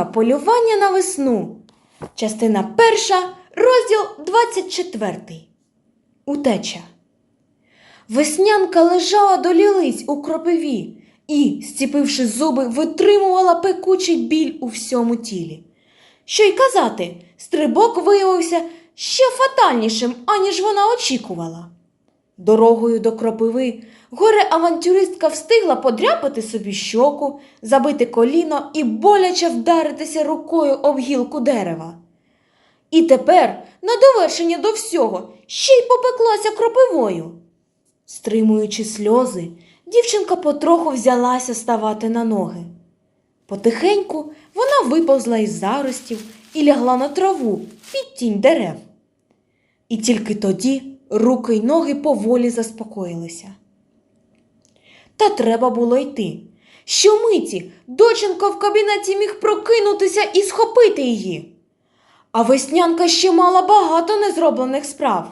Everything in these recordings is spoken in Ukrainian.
Книга Полювання на весну. Частина перша, розділ 24. Утеча. Веснянка лежала до лілиць у кропиві і, зціпивши зуби, витримувала пекучий біль у всьому тілі. Що й казати, стрибок виявився ще фатальнішим, аніж вона очікувала. Дорогою до кропиви горе авантюристка встигла подряпати собі щоку, забити коліно і боляче вдаритися рукою об гілку дерева. І тепер, на довершення до всього, ще й попеклася кропивою. Стримуючи сльози, дівчинка потроху взялася ставати на ноги. Потихеньку вона виповзла із заростів і лягла на траву під тінь дерев. І тільки тоді руки й ноги поволі заспокоїлися. Та треба було йти. Щомиті доченька в кабінеті міг прокинутися і схопити її. А веснянка ще мала багато незроблених справ.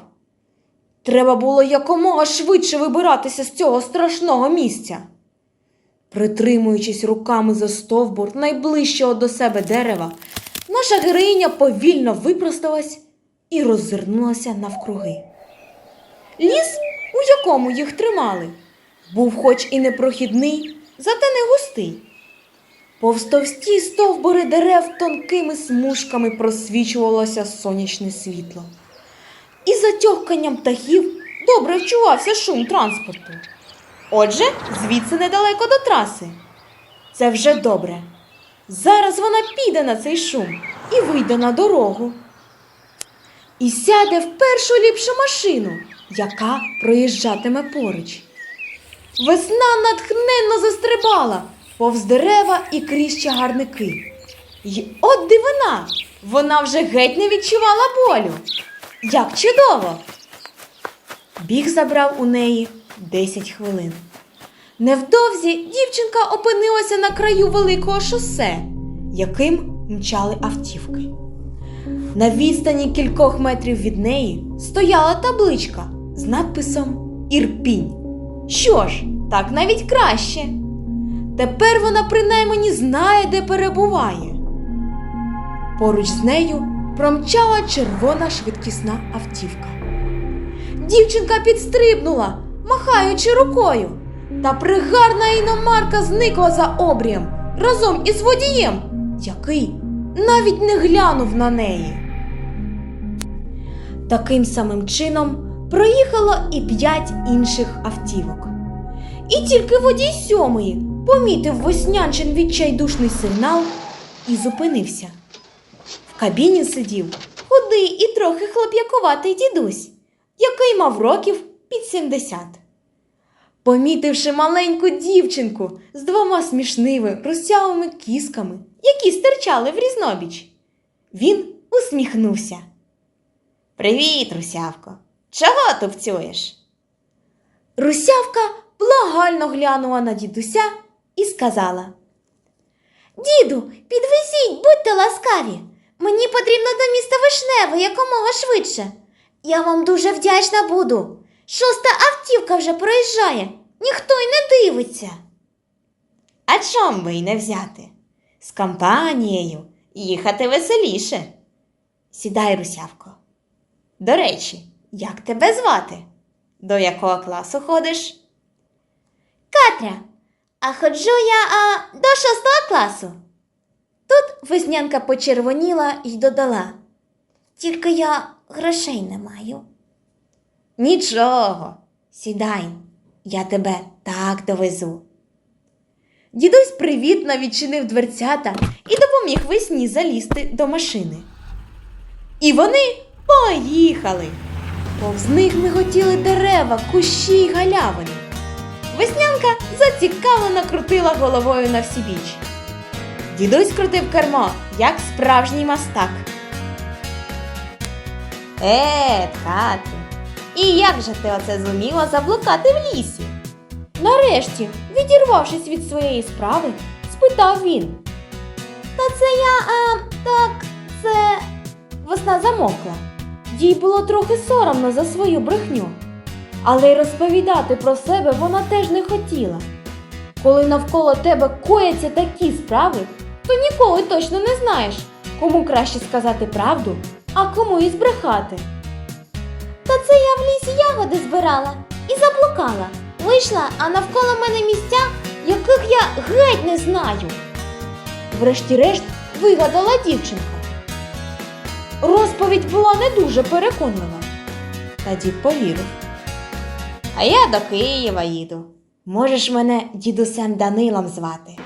Треба було якомога швидше вибиратися з цього страшного місця. Притримуючись руками за стовбур найближчого до себе дерева, наша героїня повільно випросталась і роззирнулася навкруги. Ліс, у якому їх тримали, був хоч і непрохідний, зате не густий. Повз товсті стовбури дерев тонкими смужками просвічувалося сонячне світло. І за тьохканням птахів добре вчувався шум транспорту. Отже, звідси недалеко до траси. Це вже добре. Зараз вона піде на цей шум і вийде на дорогу. І сяде в першу ліпшу машину, яка проїжджатиме поруч. Весна натхненно застрибала повз дерева і крізь чагарники. І от дивина! Вона вже геть не відчувала болю. Як чудово! Біг забрав у неї 10 хвилин. Невдовзі дівчинка опинилася на краю великого шосе, яким мчали автівки. На відстані кількох метрів від неї стояла табличка з надписом Ірпінь. Що ж, так навіть краще. Тепер вона принаймні знає, де перебуває. Поруч з нею промчала червона швидкісна автівка. Дівчинка підстрибнула, махаючи рукою, та пригарна іномарка зникла за обрієм разом із водієм, який навіть не глянув на неї. Таким самим чином проїхало і п'ять інших автівок. І тільки водій сьомої помітив воснянчин відчайдушний сигнал і зупинився. В кабіні сидів худий і трохи хлоп'якуватий дідусь, який мав років під 70. Помітивши маленьку дівчинку з двома смішними розсявими кісками, які стирчали в різнобіч, він усміхнувся. Привіт, Русявко! Чого тупцюєш? Русявка благально глянула на дідуся і сказала: Діду, підвезіть, будьте ласкаві. Мені потрібно до міста Вишневе якомога швидше. Я вам дуже вдячна буду. Шоста автівка вже проїжджає, ніхто й не дивиться. А чом би й не взяти? З компанією їхати веселіше. Сідай, Русявко. До речі, як тебе звати? До якого класу ходиш? Катря, а ходжу я а, до шостого класу. Тут веснянка почервоніла і додала. Тільки я грошей не маю. Нічого, сідай, я тебе так довезу. Дідусь привітно відчинив дверцята і допоміг весні залізти до машини. І вони поїхали. Повз них миготіли дерева, кущі й галявини. Веснянка зацікавлено крутила головою на всі біч. Дідусь крутив кермо, як справжній мастак. Е, Катю, і як же ти оце зуміла заблукати в лісі? Нарешті, відірвавшись від своєї справи, спитав він. Та це я, а, так, це. Весна замокла. Їй було трохи соромно за свою брехню. Але й розповідати про себе вона теж не хотіла. Коли навколо тебе кояться такі справи, то ніколи точно не знаєш, кому краще сказати правду, а кому і збрехати. Та це я в лісі ягоди збирала і заблукала. Вийшла, а навколо мене місця, яких я геть не знаю. Врешті-решт вигадала дівчинка. Розповідь була не дуже переконлива. Та дід повірив. А я до Києва їду. Можеш мене дідусем Данилом звати.